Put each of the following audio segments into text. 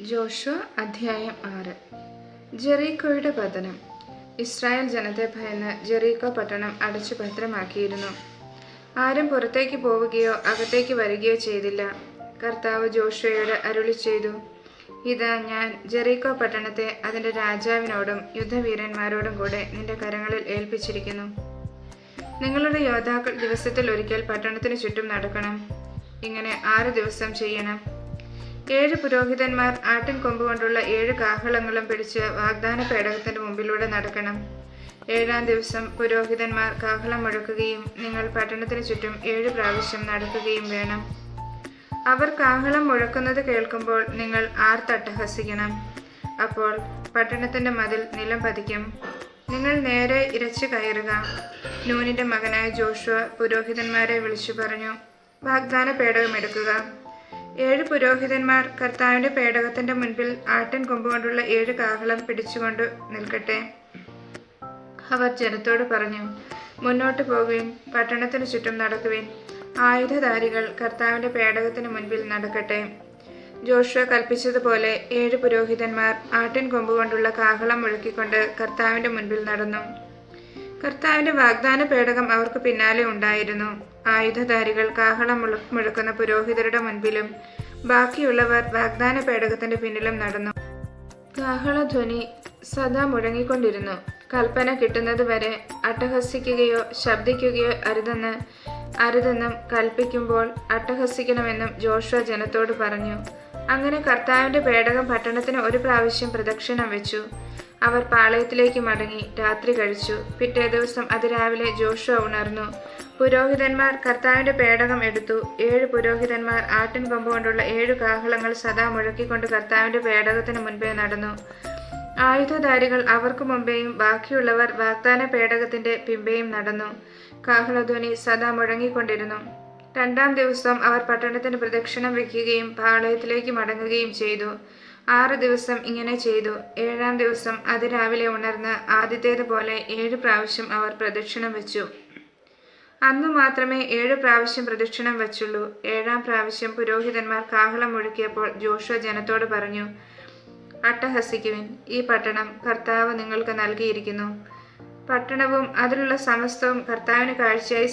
Joshua അധ്യായം ആറ്. ജെറീക്കോയുടെ പതനം. ഇസ്രായേൽ ജനത്തെ ഭയന്ന് ജെറീക്കോ പട്ടണം അടച്ചു ഭദ്രമാക്കിയിരുന്നു ആരും പുറത്തേക്ക് പോവുകയോ അകത്തേക്ക് വരികയോ ചെയ്തില്ല. കർത്താവ് ജോഷുവയോട് അരുളി ചെയ്തു ഇതാ ഞാൻ ജെറീക്കോ പട്ടണത്തെ അതിന്റെ രാജാവിനോടും യുദ്ധവീരന്മാരോടും കൂടെ നിന്റെ കരങ്ങളിൽ ഏൽപ്പിച്ചിരിക്കുന്നു. നിങ്ങളുടെ യോദ്ധാക്കൾ ദിവസത്തിൽ ഒരിക്കൽ പട്ടണത്തിന് ചുറ്റും നടക്കണം. ഇങ്ങനെ ആറ് ദിവസം ചെയ്യണം. ഏഴ് പുരോഹിതന്മാർ ആട്ടിൻ കൊമ്പ് കൊണ്ടുള്ള ഏഴ് കാഹളങ്ങളും പിടിച്ച് വാഗ്ദാന പേടകത്തിന്റെ മുമ്പിലൂടെ നടക്കണം. ഏഴാം ദിവസം പുരോഹിതന്മാർ കാഹളം മുഴക്കുകയും നിങ്ങൾ പട്ടണത്തിന് ചുറ്റും ഏഴ് പ്രാവശ്യം നടക്കുകയും വേണം. അവർ കാഹളം മുഴക്കുന്നത് കേൾക്കുമ്പോൾ നിങ്ങൾ ആർത്തട്ടഹസിക്കണം അപ്പോൾ പട്ടണത്തിന്റെ മതിൽ നിലം പതിക്കും. നിങ്ങൾ നേരെ ഇരച്ചു കയറുക. നൂനിന്റെ മകനായ ജോഷുവ പുരോഹിതന്മാരെ വിളിച്ചു പറഞ്ഞു വാഗ്ദാന പേടകം എടുക്കുക. ഏഴ് പുരോഹിതന്മാർ കർത്താവിന്റെ പേടകത്തിന്റെ മുൻപിൽ ആട്ടിൻ കൊമ്പുകൊണ്ടുള്ള ഏഴ് കാഹളം പിടിച്ചുകൊണ്ട് നിൽക്കട്ടെ. അവർ ജനത്തോട് പറഞ്ഞു മുന്നോട്ട് പോകുകയും പട്ടണത്തിന് ചുറ്റും നടക്കുവിൻ. ആയുധധാരികൾ കർത്താവിന്റെ പേടകത്തിന് മുൻപിൽ നടക്കട്ടെ. ജോഷുവ കൽപ്പിച്ചതുപോലെ ഏഴ് പുരോഹിതന്മാർ ആട്ടിൻ കൊമ്പുകൊണ്ടുള്ള കാഹളം മുഴക്കിക്കൊണ്ട് കർത്താവിന്റെ മുൻപിൽ നടന്നു. കർത്താവിന്റെ വാഗ്ദാന പേടകം അവർക്ക് പിന്നാലെ ഉണ്ടായിരുന്നു. ആയുധധാരികൾ കാഹളം മുഴ- മുഴക്കുന്ന പുരോഹിതരുടെ മുൻപിലും ബാക്കിയുള്ളവർ വാഗ്ദാന പേടകത്തിന്റെ പിന്നിലും നടന്നു. കാഹളധ്വനി സദാ മുഴങ്ങിക്കൊണ്ടിരുന്നു. കൽപ്പന കിട്ടുന്നതുവരെ അട്ടഹസിക്കുകയോ ശബ്ദിക്കുകയോ അരുതെന്ന് അരുതെന്നും കൽപ്പിക്കുമ്പോൾ അട്ടഹസിക്കണമെന്നും ജോഷുവ ജനത്തോട് പറഞ്ഞു. അങ്ങനെ കർത്താവിന്റെ പേടകം പട്ടണത്തിന് ഒരു പ്രാവശ്യം പ്രദക്ഷിണം വെച്ചു. അവർ പാളയത്തിലേക്ക് മടങ്ങി രാത്രി കഴിച്ചു. പിറ്റേ ദിവസം അതിരാവിലെ ജോഷുവ ഉണർന്നു. പുരോഹിതന്മാർ കർത്താവിന്റെ പേടകം എടുത്തു. ഏഴ് പുരോഹിതന്മാർ ആട്ടിൻ കൊമ്പ് കൊണ്ടുള്ള ഏഴ് കാഹളങ്ങൾ സദാ മുഴക്കിക്കൊണ്ട് കർത്താവിന്റെ പേടകത്തിന് മുൻപേ നടന്നു. ആയുധധാരികൾ അവർക്ക് മുമ്പേയും ബാക്കിയുള്ളവർ വാഗ്ദാന പേടകത്തിന്റെ പിമ്പേയും നടന്നു. കാഹളധ്വനി സദാ മുഴങ്ങിക്കൊണ്ടിരുന്നു. രണ്ടാം ദിവസം അവർ പട്ടണത്തിന് പ്രദക്ഷിണം വയ്ക്കുകയും പാളയത്തിലേക്ക് മടങ്ങുകയും ചെയ്തു. ആറ് ദിവസം ഇങ്ങനെ ചെയ്തു. ഏഴാം ദിവസം അതിരാവിലെ ഉണർന്ന് ആദ്യത്തേതുപോലെ ഏഴ് പ്രാവശ്യം അവർ പ്രദക്ഷിണം വെച്ചു. അന്നു മാത്രമേ ഏഴ് പ്രാവശ്യം പ്രദക്ഷിണം വച്ചുള്ളൂ. ഏഴാം പ്രാവശ്യം പുരോഹിതന്മാർ കാഹളം മുഴക്കിയപ്പോൾ ജോഷുവ ജനത്തോട് പറഞ്ഞു അട്ടഹസിക്കുവിൻ. ഈ പട്ടണം കർത്താവ് നിങ്ങൾക്ക് നൽകിയിരിക്കുന്നു. പട്ടണവും അതിലുള്ള സമസ്തവും കർത്താവിന് കാഴ്ചയായി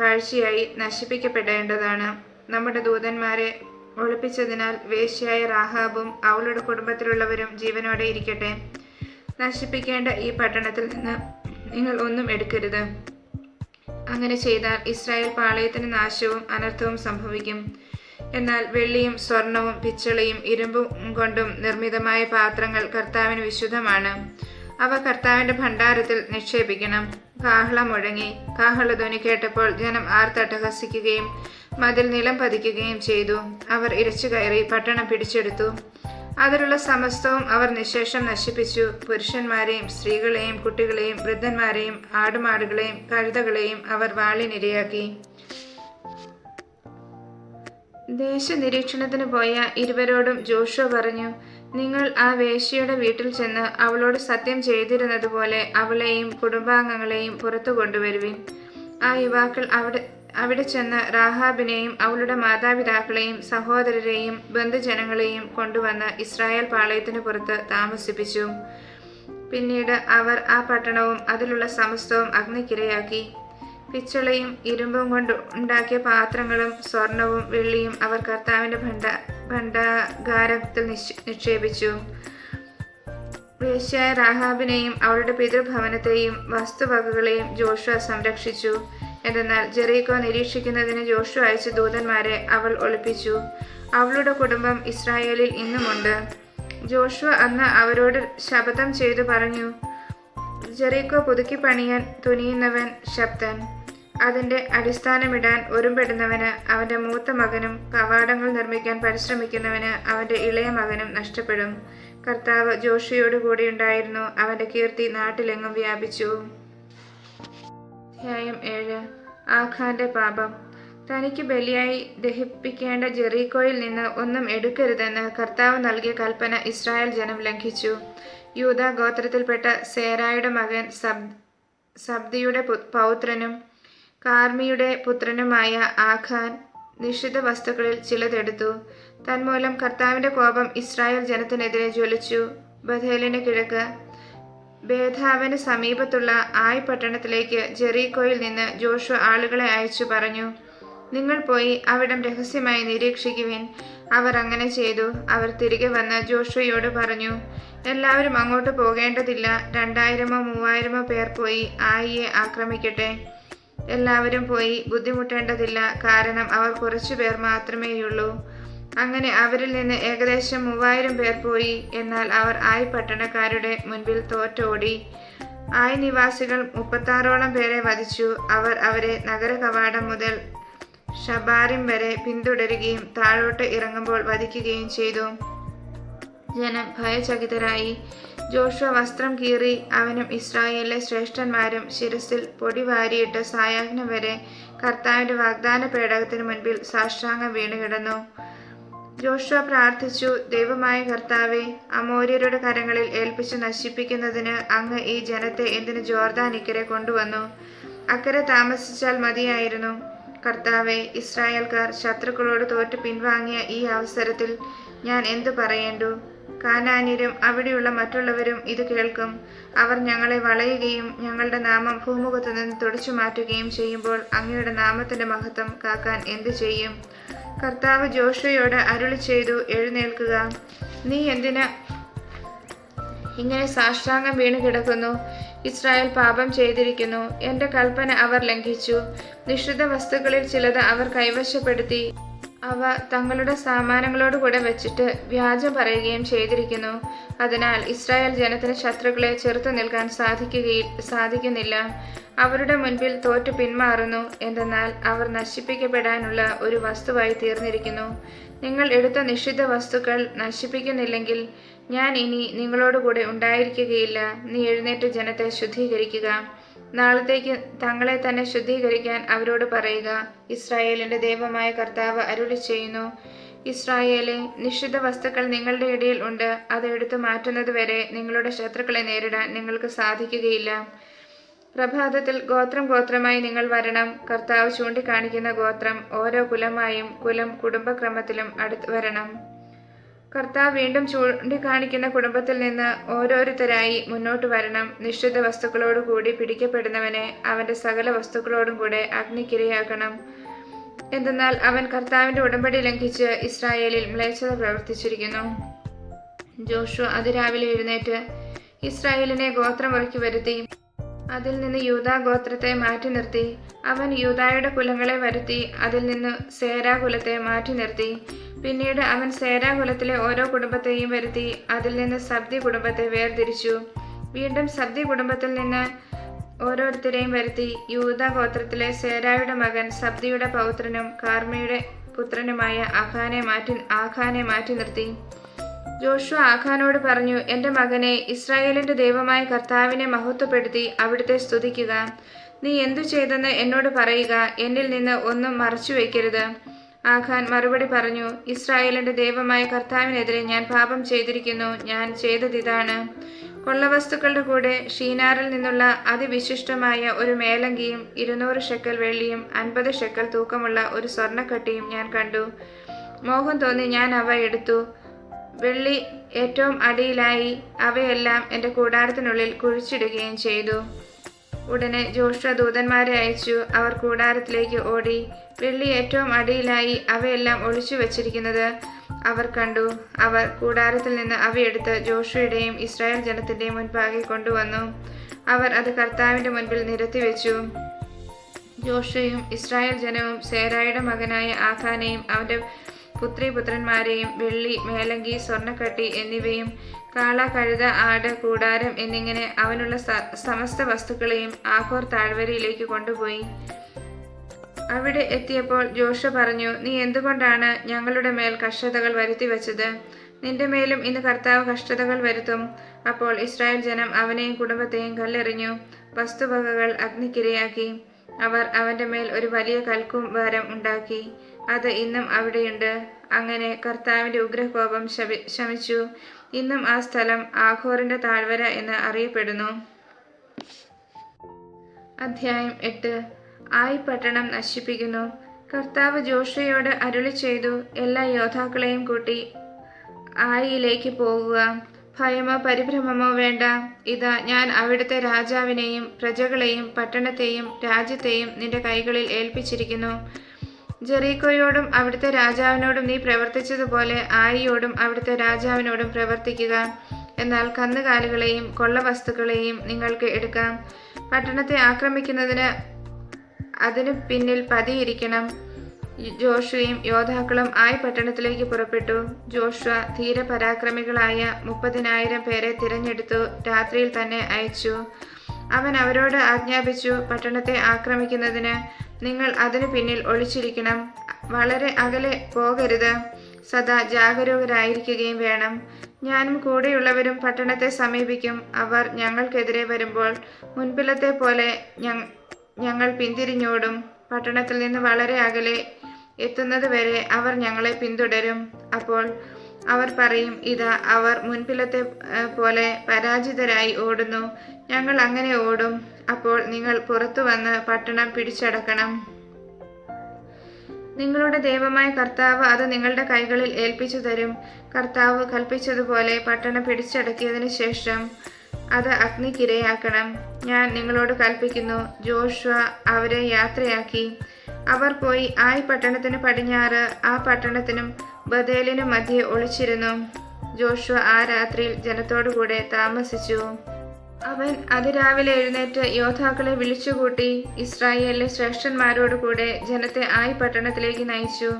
കാഴ്ചയായി നശിപ്പിക്കപ്പെടേണ്ടതാണ്. നമ്മുടെ ദൂതന്മാരെ ഒളിപ്പിച്ചതിനാൽ വേശ്യയായ റാഹാബും അവളുടെ കുടുംബത്തിലുള്ളവരും ജീവനോടെ ഇരിക്കട്ടെ. നശിപ്പിക്കേണ്ട ഈ പട്ടണത്തിൽ നിന്ന് നിങ്ങൾ ഒന്നും എടുക്കരുത്. അങ്ങനെ ചെയ്താൽ ഇസ്രായേൽ പാളയത്തിന് നാശവും അനർത്ഥവും സംഭവിക്കും. എന്നാൽ വെള്ളിയും സ്വർണവും പിച്ചളയും ഇരുമ്പും കൊണ്ടും നിർമ്മിതമായ പാത്രങ്ങൾ കർത്താവിന് വിശുദ്ധമാണ്. അവ കർത്താവിന്റെ ഭണ്ഡാരത്തിൽ നിക്ഷേപിക്കണം. കാഹളം മുഴങ്ങി. കാഹളധ്വനി കേട്ടപ്പോൾ ജനം ആർത്തട്ടഹസിക്കുകയും മതിൽ നിലം പതിക്കുകയും ചെയ്തു. അവർ ഇരച്ചു കയറി പട്ടണം പിടിച്ചെടുത്തു. അതിലുള്ള സമസ്തവും അവർ നിശേഷം നശിപ്പിച്ചു. പുരുഷന്മാരെയും സ്ത്രീകളെയും കുട്ടികളെയും വൃദ്ധന്മാരെയും ആടുമാടുകളെയും കഴുതകളെയും അവർ വാളിനിരയാക്കി. ദേശനിരീക്ഷണത്തിന് പോയ ഇരുവരോടും ജോഷോ പറഞ്ഞു നിങ്ങൾ ആ വേശ്യയുടെ വീട്ടിൽ ചെന്ന് അവളോട് സത്യം ചെയ്തിരുന്നതുപോലെ അവളെയും കുടുംബാംഗങ്ങളെയും പുറത്തു കൊണ്ടുവരുവിൻ. ആ യുവാക്കൾ അവിടെ അവിടെ ചെന്ന് റാഹാബിനെയും അവളുടെ മാതാപിതാക്കളെയും സഹോദരരെയും ബന്ധുജനങ്ങളെയും കൊണ്ടുവന്ന് ഇസ്രായേൽ പാളയത്തിന് പുറത്ത് താമസിപ്പിച്ചു. പിന്നീട് അവർ ആ പട്ടണവും അതിലുള്ള സമസ്തവും അഗ്നിക്കിരയാക്കി. പിച്ചളയും ഇരുമ്പും കൊണ്ട് ഉണ്ടാക്കിയ പാത്രങ്ങളും സ്വർണവും വെള്ളിയും അവർ കർത്താവിന്റെ ഭണ്ഡ ഭണ്ഡാകാരത്തിൽ നിക്ഷ- നിക്ഷേപിച്ചു. വേശ്യായ രാഹാബിനെയും അവളുടെ പിതൃഭവനത്തെയും വസ്തുവകകളെയും ജോഷുവ സംരക്ഷിച്ചു. എന്തെന്നാൽ ജെറീക്കോ നിരീക്ഷിക്കുന്നതിന് ജോഷു അയച്ച ദൂതന്മാരെ അവൾ ഒളിപ്പിച്ചു. അവളുടെ കുടുംബം ഇസ്രായേലിൽ ഇന്നുമുണ്ട്. ജോഷുവ അന്ന് അവരോട് ശപഥം ചെയ്തു പറഞ്ഞു ജെറീക്കോ പുതുക്കി പണിയാൻ തുനിയുന്നവൻ ശബ്ദൻ. അതിന്റെ അടിസ്ഥാനമിടാൻ ഒരുമ്പെടുന്നവന് അവന്റെ മൂത്ത മകനും കവാടങ്ങൾ നിർമ്മിക്കാൻ പരിശ്രമിക്കുന്നവന് അവന്റെ ഇളയ മകനും നഷ്ടപ്പെടും. കർത്താവ് ജോഷിയോട് കൂടിയുണ്ടായിരുന്നു അവന്റെ കീർത്തി നാട്ടിലെങ്ങും വ്യാപിച്ചു. അധ്യായം ഏഴ്. ആഖാന്റെ പാപം. തനിക്ക് ബലിയായി ദഹിപ്പിക്കേണ്ട ജെറീക്കോയിൽ നിന്ന് ഒന്നും എടുക്കരുതെന്ന് കർത്താവ് നൽകിയ കൽപ്പന ഇസ്രായേൽ ജനം ലംഘിച്ചു. യൂത ഗോത്രത്തിൽപ്പെട്ട സേരായുടെ മകൻ സബ് സബ്ദിയുടെ പൗത്രനും കാർമിയുടെ പുത്രനുമായ ആഖാൻ നിഷിദ്ധ വസ്തുക്കളിൽ ചിലതെടുത്തു. തന്മൂലം കർത്താവിന്റെ കോപം ഇസ്രായേൽ ജനത്തിനെതിരെ ജ്വലിച്ചു. ബഥേലിന് കിഴക്ക് ബേധാവിന് സമീപത്തുള്ള ആയ് പട്ടണത്തിലേക്ക് ജെറീക്കോയിൽ നിന്ന് ജോഷു ആളുകളെ അയച്ചു പറഞ്ഞു. നിങ്ങൾ പോയി അവിടം രഹസ്യമായി നിരീക്ഷിക്കുവിൻ. അവർ അങ്ങനെ ചെയ്തു. അവർ തിരികെ വന്ന് ജോഷുവയോട് പറഞ്ഞു എല്ലാവരും അങ്ങോട്ട് പോകേണ്ടതില്ല. രണ്ടായിരമോ മൂവായിരമോ പേർ പോയി ആയിയെ ആക്രമിക്കട്ടെ. എല്ലാവരും പോയി ബുദ്ധിമുട്ടേണ്ടതില്ല. കാരണം അവർ കുറച്ചു പേർ മാത്രമേയുള്ളൂ. അങ്ങനെ അവരിൽ നിന്ന് ഏകദേശം മൂവായിരം പേർ പോയി. എന്നാൽ അവർ ആയ് പട്ടണക്കാരുടെ മുൻപിൽ തോറ്റോടി. ആയ് നിവാസികൾ മുപ്പത്താറോളം പേരെ വധിച്ചു. അവർ അവരെ നഗര കവാടം മുതൽ ഷബാറിം വരെ പിന്തുടരുകയും താഴോട്ട് ഇറങ്ങുമ്പോൾ വധിക്കുകയും ചെയ്തു. ജനം ഭയചകിതരായി. ജോഷുവ വസ്ത്രം കീറി അവനും ഇസ്രായേലിലെ ശ്രേഷ്ഠന്മാരും ശിരസിൽ പൊടി വാരിയിട്ട് സായാഹ്നം വരെ കർത്താവിന്റെ വാഗ്ദാന പേടകത്തിന് മുൻപിൽ സാഷ്ടാംഗം വീണുകിടന്നു. ജോഷുവ പ്രാർത്ഥിച്ചു ദൈവമായ കർത്താവെ അമോര്യരുടെ കരങ്ങളിൽ ഏൽപ്പിച്ചു നശിപ്പിക്കുന്നതിന് അങ്ങ് ഈ ജനത്തെ എന്തിന് ജോർദാനിക്കരെ കൊണ്ടുവന്നു? അക്കരെ താമസിച്ചാൽ മതിയായിരുന്നു. കർത്താവെ ഇസ്രായേൽക്കാർ ശത്രുക്കളോട് തോറ്റു പിൻവാങ്ങിയ ഈ അവസരത്തിൽ ഞാൻ എന്തു പറയേണ്ടു? കാനാന്യരും അവിടെയുള്ള മറ്റുള്ളവരും ഇത് കേൾക്കും. അവർ ഞങ്ങളെ വളയുകയും ഞങ്ങളുടെ നാമം ഭൂമുഖത്തു നിന്ന് തുടച്ചു മാറ്റുകയും ചെയ്യുമ്പോൾ അങ്ങയുടെ നാമത്തിന്റെ മഹത്വം കാക്കാൻ എന്തു ചെയ്യും? കർത്താവ് ജോഷയോട് അരുളി ചെയ്തു എഴുന്നേൽക്കുക. നീ എന്തിന് ഇങ്ങനെ സാഷ്ടാംഗം വീണ് കിടക്കുന്നു? ഇസ്രായേൽ പാപം ചെയ്തിരിക്കുന്നു. എന്റെ കൽപ്പന അവർ ലംഘിച്ചു. നിഷിദ്ധ വസ്തുക്കളിൽ ചിലത് അവർ കൈവശപ്പെടുത്തി. അവ തങ്ങളുടെ സാമാനങ്ങളോട് കൂടെ വെച്ചിട്ട് വ്യാജം പറയുകയും ചെയ്തിരിക്കുന്നു. അതിനാൽ ഇസ്രായേൽ ജനത്തിന് ശത്രുക്കളെ ചെറുത്തു നിൽക്കാൻ സാധിക്കുകയിൽ സാധിക്കുന്നില്ല. അവരുടെ മുൻപിൽ തോറ്റു പിന്മാറുന്നു. എന്തെന്നാൽ അവർ നശിപ്പിക്കപ്പെടാനുള്ള ഒരു വസ്തുവായി തീർന്നിരിക്കുന്നു. നിങ്ങൾ എടുത്ത നിഷിദ്ധ വസ്തുക്കൾ നശിപ്പിക്കുന്നില്ലെങ്കിൽ ഞാൻ ഇനി നിങ്ങളോടുകൂടെ ഉണ്ടായിരിക്കുകയില്ല. നീ എഴുന്നേറ്റ് ജനത്തെ ശുദ്ധീകരിക്കുക. നാളത്തേക്ക് തങ്ങളെ തന്നെ ശുദ്ധീകരിക്കാൻ അവരോട് പറയുക. ഇസ്രായേലിന്റെ ദൈവമായ കർത്താവ് അരുളി ചെയ്യുന്നു. ഇസ്രായേലെ നിഷിദ്ധ വസ്തുക്കൾ നിങ്ങളുടെ ഇടയിൽ ഉണ്ട്. അത് എടുത്തു മാറ്റുന്നത് വരെ നിങ്ങളുടെ ശത്രുക്കളെ നേരിടാൻ നിങ്ങൾക്ക് സാധിക്കുകയില്ല. പ്രഭാതത്തിൽ ഗോത്രം ഗോത്രമായി നിങ്ങൾ വരണം. കർത്താവ് ചൂണ്ടിക്കാണിക്കുന്ന ഗോത്രം ഓരോ കുലമായും കുലം കുടുംബക്രമത്തിലും അടുത്ത് വരണം. കർത്താവ് വീണ്ടും ചൂണ്ടിക്കാണിക്കുന്ന കുടുംബത്തിൽ നിന്ന് ഓരോരുത്തരായി മുന്നോട്ട് വരണം. നിശ്ചിത വസ്തുക്കളോടുകൂടി പിടിക്കപ്പെടുന്നവനെ അവന്റെ സകല വസ്തുക്കളോടും കൂടെ അഗ്നിക്കിരയാക്കണം. എന്തെന്നാൽ അവൻ കർത്താവിന്റെ ഉടമ്പടി ലംഘിച്ച് ഇസ്രായേലിൽ മ്ലേച്ഛത പ്രവർത്തിച്ചിരിക്കുന്നു. ജോഷു അതിരാവിലെ എഴുന്നേറ്റ് ഇസ്രായേലിനെ ഗോത്രമുറക്കി വരുത്തി. അതിൽ നിന്ന് യൂതാ ഗോത്രത്തെ മാറ്റി നിർത്തി. അവൻ യൂതായുടെ കുലങ്ങളെ വരുത്തി അതിൽ നിന്ന് സേരാ കുലത്തെ മാറ്റി നിർത്തി. പിന്നീട് അവൻ സേരാ കുലത്തിലെ ഓരോ കുടുംബത്തെയും വരുത്തി അതിൽ നിന്ന് സബ്ദി കുടുംബത്തെ വേർതിരിച്ചു. വീണ്ടും സബ്ദി കുടുംബത്തിൽ നിന്ന് ഓരോരുത്തരെയും വരുത്തി. യൂത ഗോത്രത്തിലെ സേരായുടെ മകൻ സബ്ദിയുടെ പൗത്രനും കാർമയുടെ പുത്രനുമായ ആഖാനെ മാറ്റി ആഖാനെ മാറ്റി നിർത്തി. ജോഷു ആഖാനോട് പറഞ്ഞു എന്റെ മകനെ ഇസ്രായേലിന്റെ ദൈവമായ കർത്താവിനെ മഹത്വപ്പെടുത്തി അവിടുത്തെ സ്തുതിക്കുക. നീ എന്തു ചെയ്തെന്ന് എന്നോട് പറയുക എന്നിൽ നിന്ന് ഒന്നും മറച്ചു വയ്ക്കരുത് ആഖാൻ മറുപടി പറഞ്ഞു ഇസ്രായേലിന്റെ ദൈവമായ കർത്താവിനെതിരെ ഞാൻ പാപം ചെയ്തിരിക്കുന്നു ഞാൻ ചെയ്തതിതാണ് കൊള്ളവസ്തുക്കളുടെ കൂടെ ഷീനാറിൽ നിന്നുള്ള അതിവിശിഷ്ടമായ ഒരു മേലങ്കിയും ഇരുന്നൂറ് ഷെക്കൽ വെള്ളിയും അൻപത് ഷെക്കൽ തൂക്കമുള്ള ഒരു സ്വർണക്കട്ടിയും ഞാൻ കണ്ടു. മോഹം തോന്നി ഞാൻ അവ എടുത്തു. വെള്ളി ഏറ്റവും അടിയിലായി അവയെല്ലാം എന്റെ കൂടാരത്തിനുള്ളിൽ കുഴിച്ചിടുകയും ചെയ്തു. ഉടനെ ജോഷ്വ ദൂതന്മാരെ അയച്ചു. അവർ കൂടാരത്തിലേക്ക് ഓടി. വെള്ളി ഏറ്റവും അടിയിലായി അവയെല്ലാം ഒളിച്ചു വച്ചിരിക്കുന്നത് അവർ കണ്ടു. അവർ കൂടാരത്തിൽ നിന്ന് അവയെടുത്ത് ജോഷുയുടെയും ഇസ്രായേൽ ജനത്തിന്റെയും മുൻപാകെ കൊണ്ടുവന്നു. അവർ അത് കർത്താവിന്റെ മുൻപിൽ നിരത്തി വെച്ചു ജോഷയും ഇസ്രായേൽ ജനവും സേരായുടെ മകനായ ആഖാനെയും അവന്റെ പുത്രിപുത്രന്മാരെയും വെള്ളി മേലങ്കി സ്വർണക്കട്ടി എന്നിവയും കാള കഴുത ആട് കൂടാരം എന്നിങ്ങനെ അവനുള്ള സമസ്ത വസ്തുക്കളെയും ആഹോർ താഴ്വരയിലേക്ക് കൊണ്ടുപോയി. അവിടെ എത്തിയപ്പോൾ ജോഷ പറഞ്ഞു നീ എന്തുകൊണ്ടാണ് ഞങ്ങളുടെ മേൽ കഷ്ടതകൾ വരുത്തി വച്ചത് നിന്റെ മേലും ഇന്ന് കർത്താവ് കഷ്ടതകൾ വരുത്തും. അപ്പോൾ ഇസ്രായേൽ ജനം അവനെയും കുടുംബത്തെയും കല്ലെറിഞ്ഞു വസ്തുവകകൾ അഗ്നിക്കിരയാക്കി. അവർ അവന്റെ മേൽ ഒരു വലിയ കൽക്കുംഭാരം ഉണ്ടാക്കി. അത് ഇന്നും അവിടെയുണ്ട്. അങ്ങനെ കർത്താവിന്റെ ഉഗ്രകോപം ശമി ശമിച്ചു. ഇന്നും ആ സ്ഥലം ആഘോറിന്റെ താഴ്വര എന്ന് അറിയപ്പെടുന്നു. അധ്യായം എട്ട്. ആയി പട്ടണം നശിപ്പിക്കുന്നു. കർത്താവ് ജോഷയോട് അരുളി ചെയ്തു എല്ലാ യോദ്ധാക്കളെയും കൂട്ടി ആയിലേക്ക് പോകുക ഭയമോ പരിഭ്രമമോ വേണ്ട. ഇതാ ഞാൻ അവിടുത്തെ രാജാവിനെയും പ്രജകളെയും പട്ടണത്തെയും രാജ്യത്തെയും നിന്റെ കൈകളിൽ ഏൽപ്പിച്ചിരിക്കുന്നു. ജെറീക്കോയോടും അവിടുത്തെ രാജാവിനോടും നീ പ്രവർത്തിച്ചതുപോലെ ആയിയോടും അവിടുത്തെ രാജാവിനോടും പ്രവർത്തിക്കുക. എന്നാൽ കന്നുകാലികളെയും കൊള്ളവസ്തുക്കളെയും നിങ്ങൾക്ക് എടുക്കാം. പട്ടണത്തെ ആക്രമിക്കുന്നതിന് അതിനു പിന്നിൽ പതിയിരിക്കണം. ജോഷുവയും യോദ്ധാക്കളും ആയി പട്ടണത്തിലേക്ക് പുറപ്പെട്ടു. ജോഷുവ ധീരപരാക്രമികളായ മുപ്പതിനായിരം പേരെ തിരഞ്ഞെടുത്തു രാത്രിയിൽ തന്നെ അയച്ചു. അവൻ അവരോട് ആജ്ഞാപിച്ചു പട്ടണത്തെ ആക്രമിക്കുന്നതിന് നിങ്ങൾ അതിനു പിന്നിൽ ഒളിച്ചിരിക്കണം. വളരെ അകലെ പോകരുത്. സദാ ജാഗരൂകരായിരിക്കുകയും വേണം. ഞാനും കൂടെയുള്ളവരും പട്ടണത്തെ സമീപിക്കും. അവർ ഞങ്ങൾക്കെതിരെ വരുമ്പോൾ മുൻപിലത്തെ പോലെ ഞങ്ങൾ പിന്തിരിഞ്ഞോടും. പട്ടണത്തിൽ നിന്ന് വളരെ അകലെ എത്തുന്നത് വരെ അവർ ഞങ്ങളെ പിന്തുടരും. അപ്പോൾ അവർ പറയും ഇതാ അവർ മുൻപിലത്തെ പോലെ പരാജിതരായി ഓടുന്നു. ഞങ്ങൾ അങ്ങനെ ഓടും. അപ്പോൾ നിങ്ങൾ പുറത്തു വന്ന് പട്ടണം പിടിച്ചടക്കണം. നിങ്ങളുടെ ദൈവമായ കർത്താവ് അത് നിങ്ങളുടെ കൈകളിൽ ഏൽപ്പിച്ചു തരും. കർത്താവ് കൽപ്പിച്ചതുപോലെ പട്ടണം പിടിച്ചടക്കിയതിന് ശേഷം അത് അഗ്നിക്കിരയാക്കണം. ഞാൻ നിങ്ങളോട് കൽപ്പിക്കുന്നു. ജോഷുവ അവരെ യാത്രയാക്കി. അവർ പോയി ആയി പട്ടണത്തിന് പടിഞ്ഞാറ് ആ പട്ടണത്തിനും ബദേലിനും മധ്യേ ഒളിച്ചിരുന്നു. ജോഷുവ ആ രാത്രിയിൽ ജനത്തോടുകൂടെ താമസിച്ചു. അവൻ അതിരാവിലെ എഴുന്നേറ്റ് യോദ്ധാക്കളെ വിളിച്ചുകൂട്ടി ഇസ്രായേലിലെ ശ്രേഷ്ഠന്മാരോടുകൂടെ ജനത്തെ ആയി പട്ടണത്തിലേക്ക് നയിച്ചു.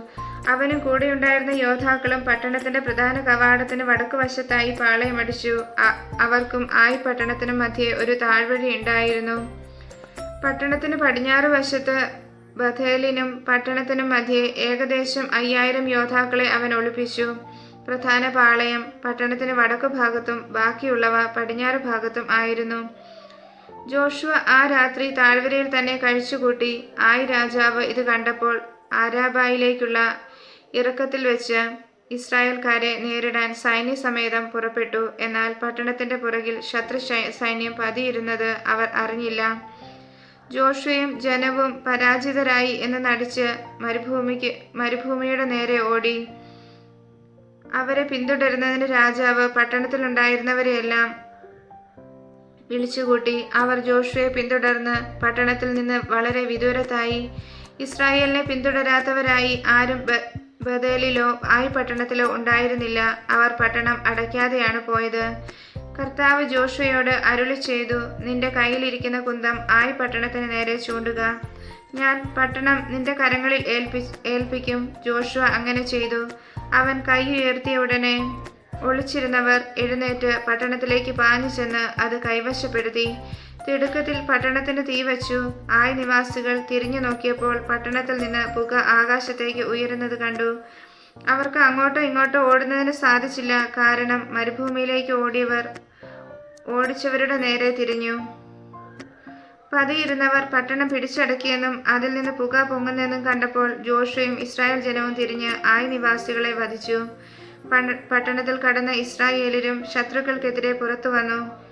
അവനും കൂടെയുണ്ടായിരുന്ന യോദ്ധാക്കളും പട്ടണത്തിന്റെ പ്രധാന കവാടത്തിന് വടക്കുവശത്തായി പാളയമടിച്ചു. അവർക്കും ആയി പട്ടണത്തിനും മധ്യേ ഒരു താഴ്വഴി ഉണ്ടായിരുന്നു. പട്ടണത്തിന് പടിഞ്ഞാറ് വശത്ത് ബഥേലിനും പട്ടണത്തിനും മധ്യേ ഏകദേശം അയ്യായിരം യോദ്ധാക്കളെ അവൻ ഒളിപ്പിച്ചു. പ്രധാന പാളയം പട്ടണത്തിന് വടക്കു ഭാഗത്തും ബാക്കിയുള്ളവ പടിഞ്ഞാറ് ഭാഗത്തും ആയിരുന്നു. ജോഷുവ ആ രാത്രി താഴ്വരയിൽ തന്നെ കഴിച്ചുകൂട്ടി. ആയി രാജാവ് ഇത് കണ്ടപ്പോൾ ആരാബായിലേക്കുള്ള ഇറക്കത്തിൽ വെച്ച് ഇസ്രായേൽക്കാരെ നേരിടാൻ സൈന്യസമേതം പുറപ്പെട്ടു. എന്നാൽ പട്ടണത്തിന്റെ പുറകിൽ ശത്രു സൈന്യം പതിയിരുന്നത് അവർ അറിഞ്ഞില്ല. ജോഷുവയും ജനവും പരാജിതരായി എന്ന് നടിച്ച് മരുഭൂമിക്ക് മരുഭൂമിയുടെ നേരെ ഓടി. അവരെ പിന്തുടരുന്നതിന് രാജാവ് പട്ടണത്തിലുണ്ടായിരുന്നവരെയെല്ലാം വിളിച്ചുകൂട്ടി. അവർ ജോഷുവെ പിന്തുടർന്ന് പട്ടണത്തിൽ നിന്ന് വളരെ വിദൂരത്തായി. ഇസ്രായേലിനെ പിന്തുടരാത്തവരായി ആരും ബദേലിലോ ആയി പട്ടണത്തിലോ ഉണ്ടായിരുന്നില്ല. അവർ പട്ടണം അടയ്ക്കാതെയാണ് പോയത്. കർത്താവ് ജോഷയോട് അരുളി ചെയ്തു നിന്റെ കയ്യിലിരിക്കുന്ന കുന്തം ആയി പട്ടണത്തിന് നേരെ ചൂണ്ടുക. ഞാൻ പട്ടണം നിന്റെ കരങ്ങളിൽ ഏൽപ്പി ഏൽപ്പിക്കും ജോഷുവ അങ്ങനെ ചെയ്തു. അവൻ കൈ ഉയർത്തിയ ഉടനെ ഒളിച്ചിരുന്നവർ എഴുന്നേറ്റ് പട്ടണത്തിലേക്ക് പാഞ്ഞു ചെന്ന് അത് കൈവശപ്പെടുത്തി. തിടുക്കത്തിൽ പട്ടണത്തിന് തീ വച്ചു. ആയ നിവാസികൾ തിരിഞ്ഞു നോക്കിയപ്പോൾ പട്ടണത്തിൽ നിന്ന് പുക ആകാശത്തേക്ക് ഉയരുന്നത് കണ്ടു. അവർക്ക് അങ്ങോട്ടോ ഇങ്ങോട്ടോ ഓടുന്നതിന് സാധിച്ചില്ല. കാരണം മരുഭൂമിയിലേക്ക് ഓടിയവർ ഓടിച്ചവരുടെ നേരെ തിരിഞ്ഞു. പതിയിരുന്നവർ പട്ടണം പിടിച്ചടക്കിയെന്നും അതിൽ നിന്ന് പുക പൊങ്ങുന്നെന്നും കണ്ടപ്പോൾ ജോഷുവും ഇസ്രായേൽ ജനവും തിരിഞ്ഞ് ആയി നിവാസികളെ വധിച്ചു. പട്ടണത്തിൽ കടന്ന ഇസ്രായേലരും ശത്രുക്കൾക്കെതിരെ പുറത്തു വന്നു.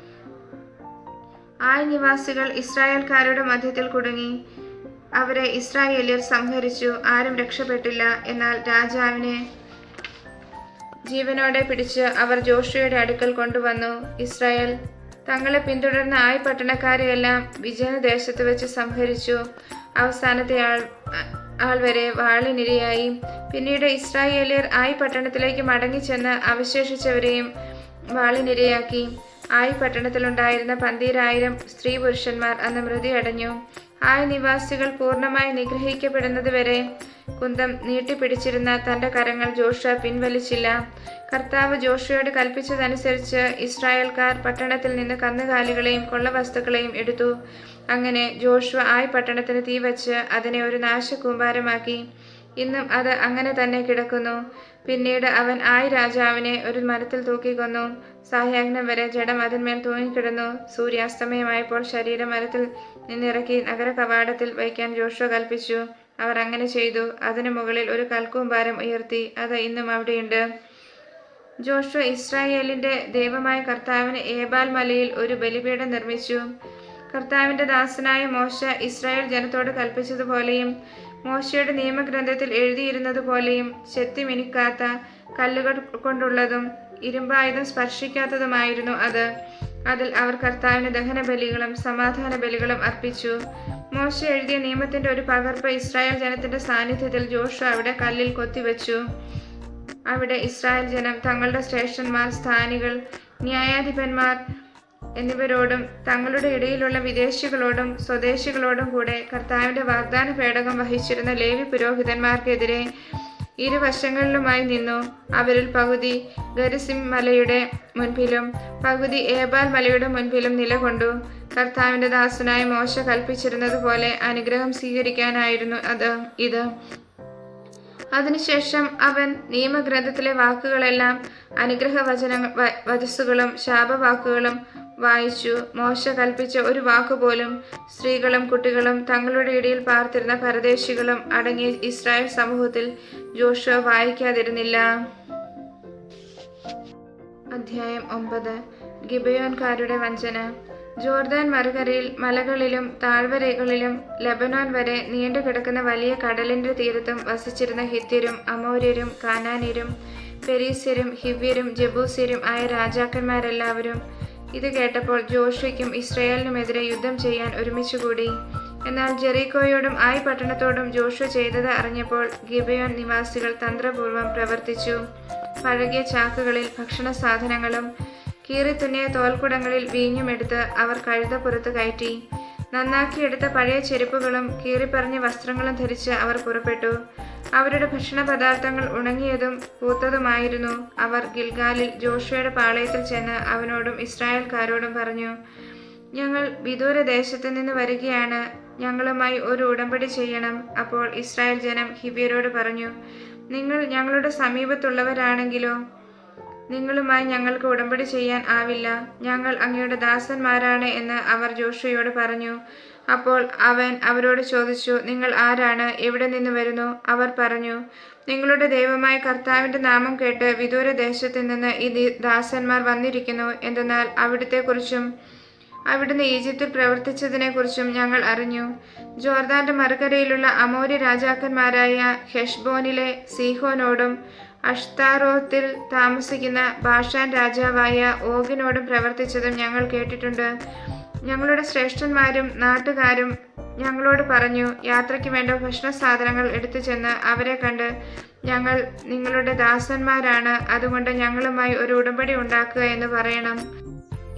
ആയി നിവാസികൾ ഇസ്രായേൽക്കാരുടെ മധ്യത്തിൽ കുടുങ്ങി. അവരെ ഇസ്രായേലിയർ സംഹരിച്ചു. ആരും രക്ഷപ്പെട്ടില്ല. എന്നാൽ രാജാവിനെ ജീവനോടെ പിടിച്ച് അവർ ജോഷിയുടെ അടുക്കൽ കൊണ്ടുവന്നു. ഇസ്രായേൽ തങ്ങളെ പിന്തുടർന്ന ആയി പട്ടണക്കാരെയെല്ലാം വിജയദേശത്ത് വെച്ച് സംഹരിച്ചു. അവസാനത്തെ ആൾ ആൾ വരെ വാളിനിരയായി. പിന്നീട് ഇസ്രായേലിയർ ആയി പട്ടണത്തിലേക്ക് മടങ്ങിച്ചെന്ന് അവശേഷിച്ചവരെയും വാളിനിരയാക്കി. ആയി പട്ടണത്തിലുണ്ടായിരുന്ന പന്തീരായിരം സ്ത്രീ പുരുഷന്മാർ അന്ന് മൃതി ആയി നിവാസികൾ പൂർണമായി നിഗ്രഹിക്കപ്പെടുന്നത് വരെ കുന്തം നീട്ടിപ്പിടിച്ചിരുന്ന തന്റെ കരങ്ങൾ ജോഷ പിൻവലിച്ചില്ല. കർത്താവ് ജോഷയോട് കൽപ്പിച്ചതനുസരിച്ച് ഇസ്രായേൽക്കാർ പട്ടണത്തിൽ നിന്ന് കന്നുകാലികളെയും കൊള്ളവസ്തുക്കളെയും എടുത്തു. അങ്ങനെ ജോഷുവ ആയി പട്ടണത്തിന് തീവച്ച് അതിനെ ഒരു നാശകൂമ്പാരമാക്കി. ഇന്നും അത് അങ്ങനെ തന്നെ കിടക്കുന്നു. പിന്നീട് അവൻ ആയി രാജാവിനെ ഒരു മരത്തിൽ തൂക്കിക്കൊന്നു സായാഹ്നം വരെ ജഡം അതിന്മേൽ തൂങ്ങിക്കിടന്നു. സൂര്യാസ്തമയമായപ്പോൾ ശരീരം മരത്തിൽ നിന്നിറക്കി നഗര കവാടത്തിൽ വയ്ക്കാൻ ജോഷുവ കൽപ്പിച്ചു. അവർ അങ്ങനെ ചെയ്തു. അതിനു മുകളിൽ ഒരു കൽക്കൂമ്പാരം ഉയർത്തി. അത് ഇന്നും അവിടെയുണ്ട്. ജോഷുവ ഇസ്രായേലിന്റെ ദൈവമായ കർത്താവിന് ഏബാൽ മലയിൽ ഒരു ബലിപീഠം നിർമ്മിച്ചു. കർത്താവിന്റെ ദാസനായ മോശ ഇസ്രായേൽ ജനത്തോട് കൽപ്പിച്ചതുപോലെയും മോശയുടെ നിയമഗ്രന്ഥത്തിൽ എഴുതിയിരുന്നതുപോലെയും ചെത്തിമിനുക്കാത്ത കല്ലുകൾ കൊണ്ടുള്ളതും ഇരുമ്പായുധം സ്പർശിക്കാത്തതുമായിരുന്നു അത്. അതിൽ അവർ കർത്താവിന് ദഹന ബലികളും സമാധാന ബലികളും അർപ്പിച്ചു. മോശ എഴുതിയ നിയമത്തിന്റെ ഒരു പകർപ്പ് ഇസ്രായേൽ ജനത്തിന്റെ സാന്നിധ്യത്തിൽ ജോഷു അവിടെ കല്ലിൽ കൊത്തിവെച്ചു. അവിടെ ഇസ്രായേൽ ജനം തങ്ങളുടെ ശ്രേഷ്ഠന്മാർ സ്ഥാനികൾ ന്യായാധിപന്മാർ എന്നിവരോടും തങ്ങളുടെ ഇടയിലുള്ള വിദേശികളോടും സ്വദേശികളോടും കൂടെ കർത്താവിന്റെ വാഗ്ദാന പേടകം വഹിച്ചിരുന്ന ലേവി പുരോഹിതന്മാർക്കെതിരെ ഇരുവശങ്ങളിലുമായി നിന്നു. അവരിൽ പകുതി ഗരിസിം മലയുടെ മുൻപിലും പകുതി ഏബാൽ മലയുടെ മുൻപിലും നിലകൊണ്ടു. കർത്താവിന്റെ ദാസനായ മോശ കൽപ്പിച്ചിരുന്നതുപോലെ അനുഗ്രഹം സ്വീകരിക്കാനായിരുന്നു അത് ഇത്. അതിനുശേഷം അവൻ നിയമഗ്രന്ഥത്തിലെ വാക്കുകളെല്ലാം അനുഗ്രഹ വചന വചസ്സുകളും ശാപവാക്കുകളും വായിച്ചു. മോശ കൽപ്പിച്ച ഒരു വാക്കുപോലും സ്ത്രീകളും കുട്ടികളും തങ്ങളുടെ ഇടയിൽ പാർത്തിരുന്ന പരദേശികളും അടങ്ങിയ ഇസ്രായേൽ സമൂഹത്തിൽ ജോഷുവ വായിക്കാതിരുന്നില്ല. അധ്യായം ഒമ്പത്. ഗിബയോൻകാരുടെ വഞ്ചന. ജോർദാൻ മറുകരയിൽ മലകളിലും താഴ്വരകളിലും ലബനോൻ വരെ നീണ്ടു കിടക്കുന്ന വലിയ കടലിന്റെ തീരത്തും വസിച്ചിരുന്ന ഹിത്യരും അമോര്യരും കാനാന്യരും പെരീസ്യരും ഹിവ്യരും ജബൂസ്യരും ആയ രാജാക്കന്മാരെല്ലാവരും ഇത് കേട്ടപ്പോൾ ജോഷയ്ക്കും ഇസ്രയേലിനുമെതിരെ യുദ്ധം ചെയ്യാൻ ഒരുമിച്ചുകൂടി. എന്നാൽ ജെറീക്കോയോടും ആയി പട്ടണത്തോടും ജോഷു ചെയ്തത് അറിഞ്ഞപ്പോൾ ഗിബയോൻ നിവാസികൾ തന്ത്രപൂർവം പ്രവർത്തിച്ചു. പഴകിയ ചാക്കുകളിൽ ഭക്ഷണ സാധനങ്ങളും കീറിത്തുന്നിയ തോൽക്കുടങ്ങളിൽ വീഞ്ഞുമെടുത്ത് അവർ കഴുതപ്പുറത്ത് കയറ്റി. നന്നാക്കിയെടുത്ത പഴയ ചെരുപ്പുകളും കീറിപ്പറഞ്ഞ വസ്ത്രങ്ങളും ധരിച്ച് അവർ പുറപ്പെട്ടു. അവരുടെ ഭക്ഷണ പദാർത്ഥങ്ങൾ ഉണങ്ങിയതും പൂത്തതുമായിരുന്നു. അവർ ഗിൽഗാലിൽ ജോഷയുടെ പാളയത്തിൽ ചെന്ന് അവനോടും ഇസ്രായേൽക്കാരോടും പറഞ്ഞു ഞങ്ങൾ വിദൂര ദേശത്തു നിന്ന് വരികയാണ്. ഞങ്ങളുമായി ഒരു ഉടമ്പടി ചെയ്യണം. അപ്പോൾ ഇസ്രായേൽ ജനം ഹിബിയരോട് പറഞ്ഞു നിങ്ങൾ ഞങ്ങളുടെ സമീപത്തുള്ളവരാണെങ്കിലോ? നിങ്ങളുമായി ഞങ്ങൾക്ക് ഉടമ്പടി ചെയ്യാൻ ആവില്ല. ഞങ്ങൾ അങ്ങയുടെ ദാസന്മാരാണ് എന്ന് അവർ ജോഷയോട് പറഞ്ഞു. അപ്പോൾ അവൻ അവരോട് ചോദിച്ചു നിങ്ങൾ ആരാണ്? എവിടെ നിന്ന് വരുന്നു? അവർ പറഞ്ഞു നിങ്ങളുടെ ദൈവമായ കർത്താവിന്റെ നാമം കേട്ട് വിദൂര ദേശത്തു നിന്ന് ഈ ദാസന്മാർ വന്നിരിക്കുന്നു. എന്തെന്നാൽ അവിടുത്തെക്കുറിച്ചും അവിടുന്ന് ഈജിപ്തിൽ പ്രവർത്തിച്ചതിനെക്കുറിച്ചും ഞങ്ങൾ അറിഞ്ഞു. ജോർദാന്റെ മറുകരയിലുള്ള അമോരി രാജാക്കന്മാരായ ഹെഷ്ബോനിലെ സീഹോനോടും അഷ്താറോത്തിൽ താമസിക്കുന്ന ഭാഷാൻ രാജാവായ ഓഗിനോടും പ്രവർത്തിച്ചതും ഞങ്ങൾ കേട്ടിട്ടുണ്ട്. ഞങ്ങളുടെ ശ്രേഷ്ഠന്മാരും നാട്ടുകാരും ഞങ്ങളോട് പറഞ്ഞു യാത്രയ്ക്ക് വേണ്ട ഭക്ഷണ സാധനങ്ങൾ എടുത്തു ചെന്ന് അവരെ കണ്ട് ഞങ്ങൾ നിങ്ങളുടെ ദാസന്മാരാണ്. അതുകൊണ്ട് ഞങ്ങളുമായി ഒരു ഉടമ്പടി ഉണ്ടാക്കുക എന്ന് പറയണം.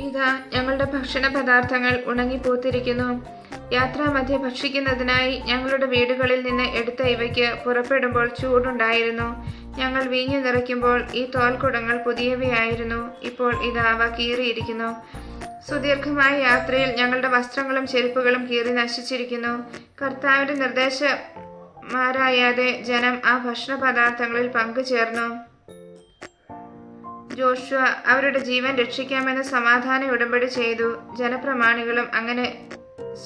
ഇതാ ഞങ്ങളുടെ ഭക്ഷണ പദാർത്ഥങ്ങൾ ഉണങ്ങിപ്പൂത്തിരിക്കുന്നു. യാത്രാമധ്യ ഭക്ഷിക്കുന്നതിനായി ഞങ്ങളുടെ വീടുകളിൽ നിന്ന് എടുത്ത ഇവയ്ക്ക് പുറപ്പെടുമ്പോൾ ചൂടുണ്ടായിരുന്നു. ഞങ്ങൾ വീഞ്ഞു നിറയ്ക്കുമ്പോൾ ഈ തോൽക്കുടങ്ങൾ പുതിയവയായിരുന്നു. ഇപ്പോൾ ഇത് അവ കീറിയിരിക്കുന്നു. സുദീർഘമായ യാത്രയിൽ ഞങ്ങളുടെ വസ്ത്രങ്ങളും ചെരുപ്പുകളും കീറി നശിച്ചിരിക്കുന്നു. കർത്താവിന്റെ നിർദ്ദേശമാരായാതെ ജനം ആ ഭക്ഷണ പദാർത്ഥങ്ങളിൽ പങ്കുചേർന്നു. ജോഷുവ അവരുടെ ജീവൻ രക്ഷിക്കാമെന്ന് സമാധാന ഉടമ്പടി ചെയ്തു. ജനപ്രമാണികളും അങ്ങനെ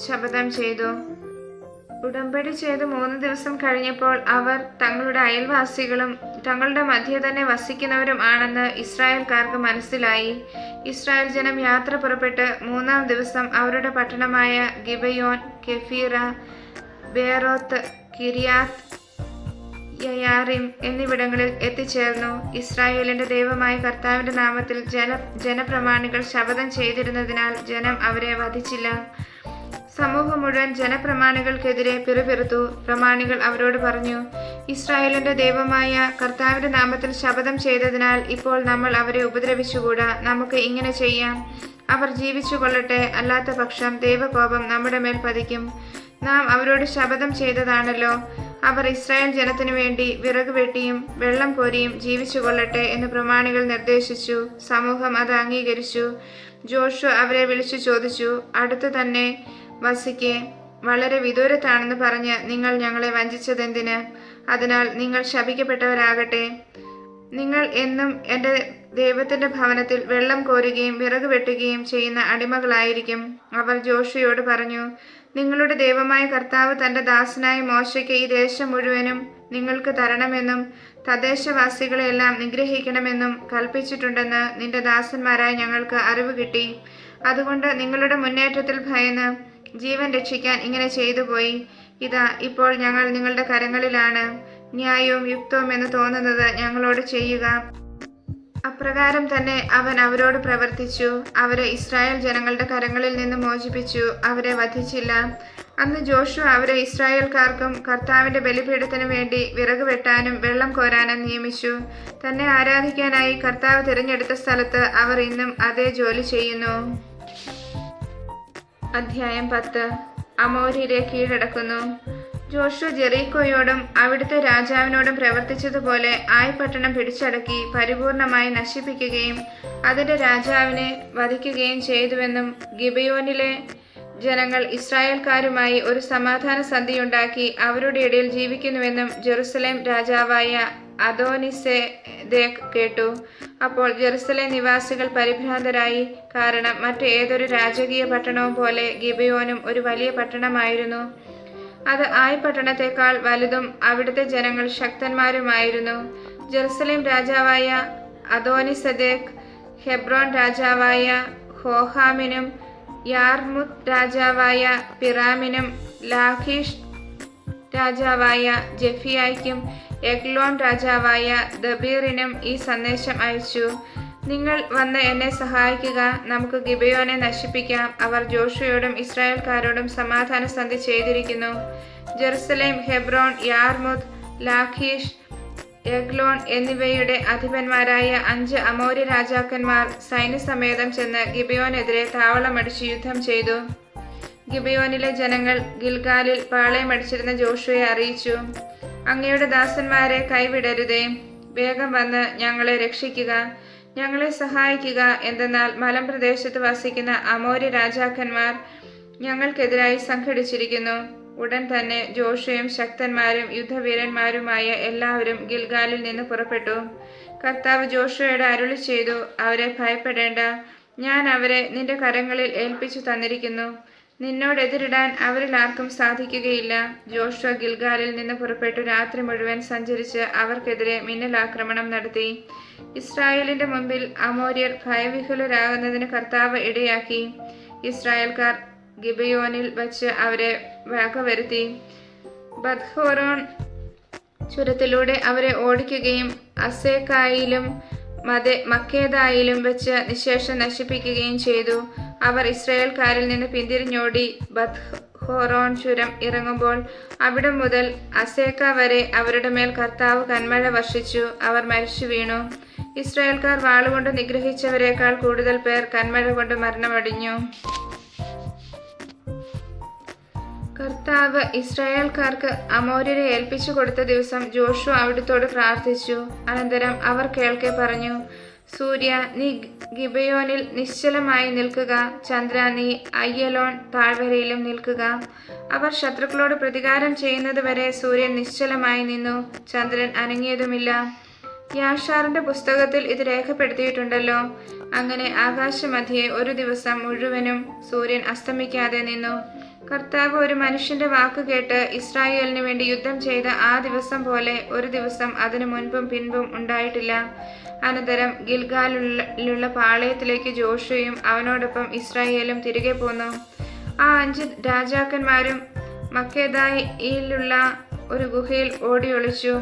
ശപഥം ചെയ്തു. ഉടമ്പടി ചെയ്ത് മൂന്ന് ദിവസം കഴിഞ്ഞപ്പോൾ അവർ തങ്ങളുടെ അയൽവാസികളും തങ്ങളുടെ മധ്യ തന്നെ വസിക്കുന്നവരും ആണെന്ന് ഇസ്രായേൽക്കാർക്ക് മനസ്സിലായി. ഇസ്രായേൽ ജനം യാത്ര പുറപ്പെട്ട് മൂന്നാം ദിവസം അവരുടെ പട്ടണമായ ഗിബയോൻ കെഫീറ ബേറോത്ത് കിരിയാത്ത് യയാറിം എന്നിവിടങ്ങളിൽ എത്തിച്ചേർന്നു. ഇസ്രായേലിന്റെ ദൈവമായ കർത്താവിന്റെ നാമത്തിൽ ജന ജനപ്രമാണികൾ ശപഥം ചെയ്തിരുന്നതിനാൽ ജനം അവരെ വധിച്ചില്ല. സമൂഹം മുഴുവൻ ജനപ്രമാണികൾക്കെതിരെ പിറുപിറുത്തു. പ്രമാണികൾ അവരോട് പറഞ്ഞു ഇസ്രായേലിന്റെ ദൈവമായ കർത്താവിന്റെ നാമത്തിൽ ശപഥം ചെയ്തതിനാൽ ഇപ്പോൾ നമ്മൾ അവരെ ഉപദ്രവിച്ചുകൂടാ? നമുക്ക് ഇങ്ങനെ ചെയ്യാം. അവർ ജീവിച്ചു കൊള്ളട്ടെ അല്ലാത്ത പക്ഷം ദൈവകോപം നമ്മുടെ മേൽ പതിക്കും. നാം അവരോട് ശപഥം ചെയ്തതാണല്ലോ. അവർ ഇസ്രായേൽ ജനത്തിനു വേണ്ടി വിറക് വെട്ടിയും വെള്ളം കോരിയും ജീവിച്ചു കൊള്ളട്ടെ എന്ന് പ്രമാണികൾ നിർദ്ദേശിച്ചു. സമൂഹം അത് അംഗീകരിച്ചു. ജോഷു അവരെ വിളിച്ചു ചോദിച്ചു അടുത്തു തന്നെ വസിക്കെ വളരെ വിദൂരത്താണെന്ന് പറഞ്ഞ് നിങ്ങൾ ഞങ്ങളെ വഞ്ചിച്ചതെന്തിന്? അതിനാൽ നിങ്ങൾ ശപിക്കപ്പെട്ടവരാകട്ടെ. നിങ്ങൾ എന്നും എന്റെ ദൈവത്തിന്റെ ഭവനത്തിൽ വെള്ളം കോരുകയും വിറക് വെട്ടുകയും ചെയ്യുന്ന അടിമകളായിരിക്കും. അവർ ജോഷിയോട് പറഞ്ഞു നിങ്ങളുടെ ദൈവമായ കർത്താവ് തന്റെ ദാസനായ മോശയ്ക്ക് ഈ ദേശം മുഴുവനും നിങ്ങൾക്ക് തരണമെന്നും തദ്ദേശവാസികളെല്ലാം നിഗ്രഹിക്കണമെന്നും കൽപ്പിച്ചിട്ടുണ്ടെന്ന് നിന്റെ ദാസന്മാരായ ഞങ്ങൾക്ക് അറിവ് കിട്ടി. അതുകൊണ്ട് നിങ്ങളുടെ മുന്നേറ്റത്തിൽ ഭയന്ന് ജീവൻ രക്ഷിക്കാൻ ഇങ്ങനെ ചെയ്തു പോയി. ഇതാ ഇപ്പോൾ ഞങ്ങൾ നിങ്ങളുടെ കരങ്ങളിലാണ്. ന്യായവും യുക്തവും എന്ന് തോന്നുന്നത് ഞങ്ങളോട് ചെയ്യുക. അപ്രകാരം തന്നെ അവൻ അവരോട് പ്രവർത്തിച്ചു. അവരെ ഇസ്രായേൽ ജനങ്ങളുടെ കരങ്ങളിൽ നിന്ന് മോചിപ്പിച്ചു. അവരെ വധിച്ചില്ല. അന്ന് ജോഷു അവരെ ഇസ്രായേൽക്കാർക്കും കർത്താവിന്റെ ബലിപീഠത്തിനു വേണ്ടി വിറക് വെട്ടാനും വെള്ളം കോരാനും നിയമിച്ചു. തന്നെ ആരാധിക്കാനായി കർത്താവ് തിരഞ്ഞെടുത്ത സ്ഥലത്ത് അവർ ഇന്നും അതേ ജോലി ചെയ്യുന്നു. അധ്യായം പത്ത്. അമോര്യരെ കീഴടക്കുന്നു. ജോഷു ജെറീക്കോയോടും അവിടുത്തെ രാജാവിനോടും പ്രവർത്തിച്ചതുപോലെ ആയ് പട്ടണം പിടിച്ചടക്കി പരിപൂർണമായി നശിപ്പിക്കുകയും അതിന്റെ രാജാവിനെ വധിക്കുകയും ചെയ്തുവെന്നും ഗിബയോനിലെ ജനങ്ങൾ ഇസ്രായേൽക്കാരുമായി ഒരു സമാധാന സന്ധിയുണ്ടാക്കി അവരുടെ ഇടയിൽ ജീവിക്കുന്നുവെന്നും ജെറുസലേം രാജാവായ അദോനിസേദേക്ക് കേട്ടു. അപ്പോൾ ജെറുസലേം നിവാസികൾ പരിഭ്രാന്തരായി. കാരണം മറ്റു ഏതൊരു രാജകീയ പട്ടണവും പോലെ ഗിബയോനും ഒരു വലിയ പട്ടണമായിരുന്നു. അത് ആയി പട്ടണത്തെക്കാൾ വലുതും അവിടുത്തെ ജനങ്ങൾ ശക്തന്മാരുമായിരുന്നു. ജെറുസലേം രാജാവായ അദോനിസദേക്ക് ഹെബ്രോൺ രാജാവായ ഹോഹാമിനും യാർമുത് രാജാവായ പിറാമിനും ലാഖീഷ് രാജാവായ ജെഫിയായ്ക്കും എഗ്ലോൺ രാജാവായ ദബീറിനും ഈ സന്ദേശം അയച്ചു. നിങ്ങൾ വന്ന് എന്നെ സഹായിക്കുക. നമുക്ക് ഗിബയോനെ നശിപ്പിക്കാം. അവർ ജോഷയോടും ഇസ്രായേൽക്കാരോടും സമാധാന സന്ധി ചെയ്തിരിക്കുന്നു. Jerusalem Hebron Jarmuth Lachish Eglon എന്നിവയുടെ അധിപന്മാരായ അഞ്ച് അമോരി രാജാക്കന്മാർ സൈന്യസമേതം ചെന്ന് ഗിബയോനെതിരെ താവളമടിച്ച് യുദ്ധം ചെയ്തു. ഗിബയോനിലെ ജനങ്ങൾ ഗിൽഗാലിൽ പാളയമടിച്ചിരുന്ന ജോഷുവെ അറിയിച്ചു. അങ്ങയുടെ ദാസന്മാരെ കൈവിടരുതേ. വേഗം വന്ന് ഞങ്ങളെ രക്ഷിക്കുക. ഞങ്ങളെ സഹായിക്കുക എന്തെന്നാൽ മലമ്പ്രദേശത്ത് വസിക്കുന്ന അമോര്യ രാജാക്കന്മാർ ഞങ്ങൾക്കെതിരായി സംഘടിച്ചിരിക്കുന്നു. ഉടൻ തന്നെ ജോഷയും ശക്തന്മാരും യുദ്ധവീരന്മാരുമായ എല്ലാവരും ഗിൽഗാലിൽ നിന്ന് പുറപ്പെട്ടു. കർത്താവ് ജോഷയുടെ അരുളി ചെയ്തു അവരെ ഭയപ്പെടേണ്ട. ഞാൻ അവരെ നിന്റെ കരങ്ങളിൽ ഏൽപ്പിച്ചു തന്നിരിക്കുന്നു. നിന്നോടെതിരിടാൻ അവരിൽ ആർക്കും സാധിക്കുകയില്ല. ജോഷ ഗിൽഗാലിൽ നിന്ന് പുറപ്പെട്ടു രാത്രി മുഴുവൻ സഞ്ചരിച്ച് അവർക്കെതിരെ മിന്നലാക്രമണം നടത്തി. ഇസ്രായേലിന്റെ മുമ്പിൽ അമോര്യർ ഭയവിഹുലരാകുന്നതിന് കർത്താവ് ഇടയാക്കി. ഇസ്രായേൽക്കാർ ഗിബയോനിൽ വച്ച് അവരെ വകവരുത്തി. ബദ്ഹോറോൺ ചുരത്തിലൂടെ അവരെ ഓടിക്കുകയും അസേക്കായിലും മദെ മക്കേദായിലും വെച്ച് നിശേഷം നശിപ്പിക്കുകയും ചെയ്തു. അവർ ഇസ്രായേൽക്കാരിൽ നിന്ന് പിന്തിരിഞ്ഞോടി ബത് ഹോറോൺ ചുരം ഇറങ്ങുമ്പോൾ അവിടെ മുതൽ അസേക്ക വരെ അവരുടെ മേൽ കർത്താവ് കന്മഴ വർഷിച്ചു. അവർ മരിച്ചു വീണു. ഇസ്രായേൽക്കാർ വാളുകൊണ്ട് നിഗ്രഹിച്ചവരെക്കാൾ കൂടുതൽ പേർ കന്മഴ കൊണ്ട് മരണമടിഞ്ഞു. കർത്താവ് ഇസ്രായേൽക്കാർക്ക് അമോര്യരെ ഏൽപ്പിച്ചു കൊടുത്ത ദിവസം ജോഷു അവിടുത്തോട് പ്രാർത്ഥിച്ചു. അനന്തരം അവർ കേൾക്കെ പറഞ്ഞു സൂര്യ നീ ഗിബയോനിൽ നിശ്ചലമായി നിൽക്കുക. ചന്ദ്ര നീ അയ്യലോൺ താഴ്വരയിലും നിൽക്കുക. അവർ ശത്രുക്കളോട് പ്രതികാരം ചെയ്യുന്നതുവരെ സൂര്യൻ നിശ്ചലമായി നിന്നു. ചന്ദ്രൻ അനങ്ങിയതുമില്ല. യാഷാറിന്റെ പുസ്തകത്തിൽ ഇത് രേഖപ്പെടുത്തിയിട്ടുണ്ടല്ലോ. അങ്ങനെ ആകാശമധ്യേ ഒരു ദിവസം മുഴുവനും സൂര്യൻ അസ്തമിക്കാതെ നിന്നു. കർത്താവ് ഒരു മനുഷ്യന്റെ വാക്ക് കേട്ട് ഇസ്രായേലിന് വേണ്ടി യുദ്ധം ചെയ്ത ആ ദിവസം പോലെ ഒരു ദിവസം അതിനു മുൻപും പിൻപും ഉണ്ടായിട്ടില്ല. അനന്തരം ഗിൽഗാലിലുള്ള പാളയത്തിലേക്ക് ജോഷയും അവനോടൊപ്പം ഇസ്രായേലും തിരികെ പോന്നു. ആ അഞ്ച് രാജാക്കന്മാരും മക്കേദായിയിലുള്ള ഒരു ഗുഹയിൽ ഓടി ഒളിച്ചു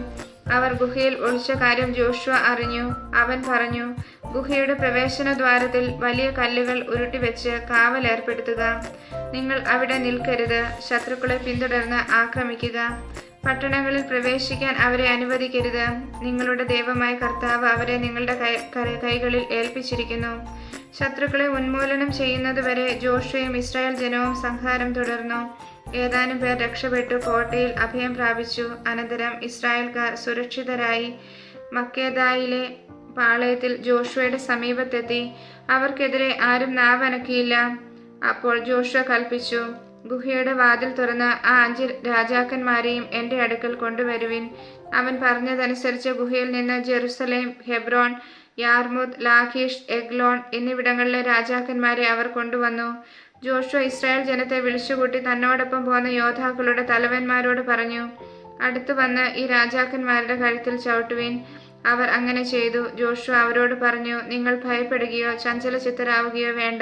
അവർ ഗുഹയിൽ ഒളിച്ച കാര്യം ജോഷുവ അറിഞ്ഞു. അവൻ പറഞ്ഞു ഗുഹയുടെ പ്രവേശന ദ്വാരത്തിൽ വലിയ കല്ലുകൾ ഉരുട്ടിവെച്ച് കാവൽ ഏർപ്പെടുത്തുക. നിങ്ങൾ അവിടെ നിൽക്കരുത്. ശത്രുക്കളെ പിന്തുടർന്ന് ആക്രമിക്കുക. പട്ടണങ്ങളിൽ പ്രവേശിക്കാൻ അവരെ അനുവദിക്കരുത്. നിങ്ങളുടെ ദൈവമായ കർത്താവ് അവരെ നിങ്ങളുടെ കൈകളിൽ ഏൽപ്പിച്ചിരിക്കുന്നു. ശത്രുക്കളെ ഉന്മൂലനം ചെയ്യുന്നതുവരെ ജോഷയും ഇസ്രായേൽ ജനവും സംഹാരം തുടർന്നു. ഏതാനും പേർ രക്ഷപ്പെട്ടു കോട്ടയിൽ അഭയം പ്രാപിച്ചു. അനന്തരം ഇസ്രായേൽക്കാർ സുരക്ഷിതരായി മക്കേദായിലെ പാളയത്തിൽ ജോഷുവയുടെ സമീപത്തെത്തി. അവർക്കെതിരെ ആരും നാവനക്കിയില്ല. അപ്പോൾ ജോഷുവ കൽപ്പിച്ചു ഗുഹയുടെ വാതിൽ തുറന്ന് ആ അഞ്ച് രാജാക്കന്മാരെയും എന്റെ അടുക്കൽ കൊണ്ടുവരുവിൻ. അവൻ പറഞ്ഞതനുസരിച്ച് ഗുഹയിൽ നിന്ന് Jerusalem Hebron Jarmuth Lachish Eglon എന്നിവിടങ്ങളിലെ രാജാക്കന്മാരെ അവർ കൊണ്ടുവന്നു. ജോഷുവ ഇസ്രായേൽ ജനത്തെ വിളിച്ചുകൂട്ടി തന്നോടൊപ്പം പോകുന്ന യോദ്ധാക്കളുടെ തലവന്മാരോട് പറഞ്ഞു അടുത്തു വന്ന് ഈ രാജാക്കന്മാരുടെ കഴുത്തിൽ ചവിട്ടുവീൻ. അവർ അങ്ങനെ ചെയ്തു. ജോഷു അവരോട് പറഞ്ഞു നിങ്ങൾ ഭയപ്പെടുകയോ ചഞ്ചലചിത്തരാവുകയോ വേണ്ട.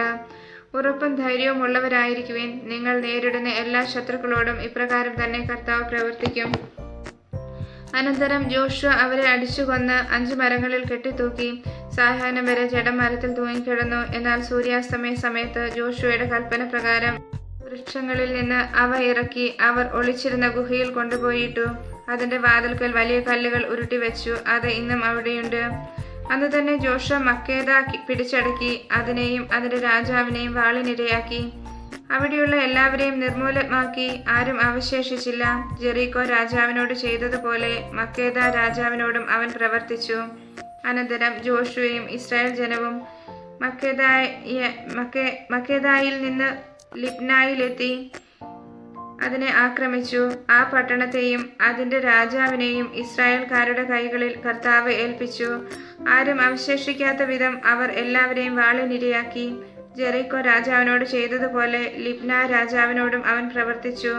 ഉറപ്പും ധൈര്യവും ഉള്ളവരായിരിക്കുവിൻ. നിങ്ങൾ നേരിടുന്ന എല്ലാ ശത്രുക്കളോടും ഇപ്രകാരം തന്നെ കർത്താവ് പ്രവർത്തിക്കും. അനന്തരം ജോഷു അവരെ അടിച്ചു കൊന്ന് അഞ്ച് മരങ്ങളിൽ കെട്ടിത്തൂക്കി സായാഹ്നം വരെ ജഡം മരത്തിൽ തൂങ്ങിക്കിടന്നു. എന്നാൽ സൂര്യാസ്തമയ സമയത്ത് ജോഷുവയുടെ കൽപ്പന പ്രകാരം വൃക്ഷങ്ങളിൽ നിന്ന് അവ ഇറക്കി അവർ ഒളിച്ചിരുന്ന ഗുഹയിൽ കൊണ്ടുപോയിട്ടു. അതിന്റെ വാതിൽക്കൽ വലിയ കല്ലുകൾ ഉരുട്ടി വെച്ചു. അത് ഇന്നും അവിടെയുണ്ട്. അന്ന് തന്നെ ജോഷ മക്കേദ പിടിച്ചടക്കി അതിനെയും അതിന്റെ രാജാവിനെയും വാളിനിരയാക്കി. അവിടെയുള്ള എല്ലാവരെയും നിർമൂലമാക്കി ആരും അവശേഷിച്ചില്ല. ജെറീകോ രാജാവിനോട് ചെയ്തതുപോലെ മക്കേദ രാജാവിനോടും അവൻ പ്രവർത്തിച്ചു. അനന്തരം ജോഷുവയും ഇസ്രായേൽ ജനവും മക്കേദായ മക്കേ മക്കേദായിൽ നിന്ന് ലിപ്നായിലെത്തി അതിനെ ആക്രമിച്ചു. ആ പട്ടണത്തെയും അതിന്റെ രാജാവിനെയും ഇസ്രായേൽക്കാരുടെ കൈകളിൽ കർത്താവ് ഏൽപ്പിച്ചു. ആരും അവശേഷിക്കാത്ത വിധം അവർ എല്ലാവരെയും വാളിനിരയാക്കി. ജെറീക്കോ രാജാവിനോട് ചെയ്തതുപോലെ ലിബ്ന രാജാവിനോടും അവൻ പ്രവർത്തിച്ചു.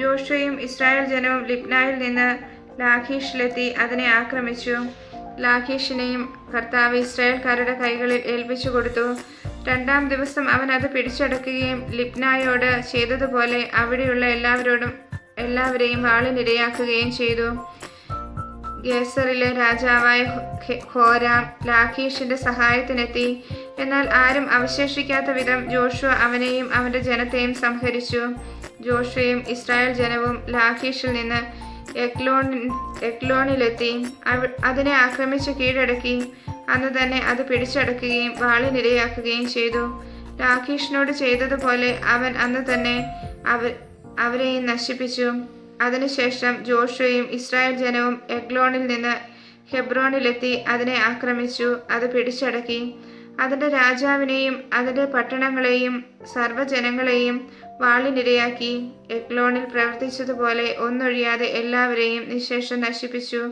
ജോഷയും ഇസ്രായേൽ ജനവും ലിബ്നായിൽ നിന്ന് ലാഖീഷിലെത്തി അതിനെ ആക്രമിച്ചു. ലാഖീഷിനെയും കർത്താവ് ഇസ്രായേൽക്കാരുടെ കൈകളിൽ ഏൽപ്പിച്ചു കൊടുത്തു. രണ്ടാം ദിവസം അവൻ അത് പിടിച്ചടക്കുകയും ലിബ്നായോട് ചെയ്തതുപോലെ അവിടെയുള്ള എല്ലാവരോടും എല്ലാവരെയും വാളിനിരയാക്കുകയും ചെയ്തു. ഗേസറിലെ രാജാവായ ഹോരാം ലാഖീഷിന്റെ സഹായത്തിനെത്തി. എന്നാൽ ആരും അവശേഷിക്കാത്ത വിധം ജോഷുവ അവനെയും അവന്റെ ജനത്തെയും സംഹരിച്ചു. ജോഷുവയും ഇസ്രായേൽ ജനവും ലാഖീഷിൽ നിന്ന് എക്ലോൺ എക്ലോണിലെത്തി. അതിനെ ആക്രമിച്ച് കീഴടക്കി. അന്ന് തന്നെ അത് പിടിച്ചടക്കുകയും വാളിനിരയാക്കുകയും ചെയ്തു. ലാഖീഷിനോട് ചെയ്തതുപോലെ അവൻ അന്ന് തന്നെ അവ അവരെയും നശിപ്പിച്ചു. അതിനുശേഷം ജോഷുവയും ഇസ്രായേൽ ജനവും എഗ്ലോണിൽ നിന്ന് ഹെബ്രോണിലെത്തി അതിനെ ആക്രമിച്ചു അത് പിടിച്ചടക്കി. അതിന്റെ രാജാവിനെയും അതിന്റെ പട്ടണങ്ങളെയും സർവജനങ്ങളെയും വാളിനിരയാക്കി. എഗ്ലോണിൽ പ്രവർത്തിച്ചതുപോലെ ഒന്നൊഴിയാതെ എല്ലാവരെയും നിശേഷം നശിപ്പിച്ചു.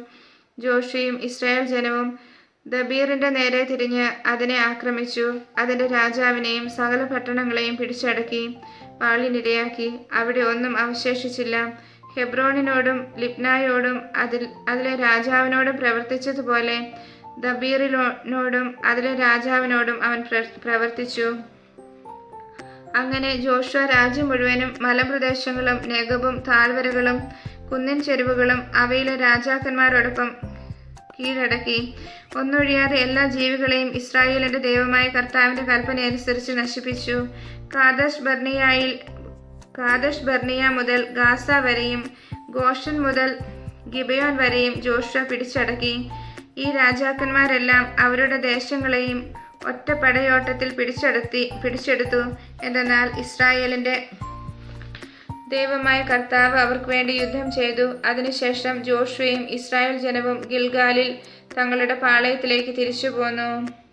ജോഷിയും ഇസ്രായേൽ ജനവും ദബീറിന്റെ നേരെ തിരിഞ്ഞ് അതിനെ ആക്രമിച്ചു. അതിന്റെ രാജാവിനെയും സകല പട്ടണങ്ങളെയും പിടിച്ചടക്കി വാളിനിരയാക്കി. അവിടെ ഒന്നും അവശേഷിച്ചില്ല. ഹെബ്രോണിനോടും ലിപ്നായോടും അതിൽ അതിലെ രാജാവിനോടും പ്രവർത്തിച്ചതുപോലെ ദബീറിനോടും അതിലെ രാജാവിനോടും അവൻ പ്രവർത്തിച്ചു. അങ്ങനെ ജോഷുവ രാജ്യം മുഴുവനും മലപ്രദേശങ്ങളും നെഗബും താഴ്വരകളും കുന്നിൻ ചെരുവുകളും അവയിലെ രാജാക്കന്മാരോടൊപ്പം കീഴടക്കി. ഒന്നൊഴിയാതെ എല്ലാ ജീവികളെയും ഇസ്രായേലിന്റെ ദൈവമായ കർത്താവിന്റെ കൽപ്പന അനുസരിച്ച് നശിപ്പിച്ചു. കാദശ് ബർണിയായിൽ കാദഷ് ബർണിയ മുതൽ ഗാസ വരെയും ഗോഷൻ മുതൽ ഗിബയോൻ വരെയും ജോഷ പിടിച്ചടക്കി. ഈ രാജാക്കന്മാരെല്ലാം അവരുടെ ദേശങ്ങളെയും ഒറ്റ പടയോട്ടത്തിൽ പിടിച്ചെടുത്തി പിടിച്ചെടുത്തു. എന്തെന്നാൽ ഇസ്രായേലിന്റെ ദൈവമായ കർത്താവ് അവർക്ക് വേണ്ടി യുദ്ധം ചെയ്തു. അതിനുശേഷം ജോഷുവയും ഇസ്രായേൽ ജനവും ഗിൽഗാലിൽ തങ്ങളുടെ പാളയത്തിലേക്ക് തിരിച്ചു പോന്നു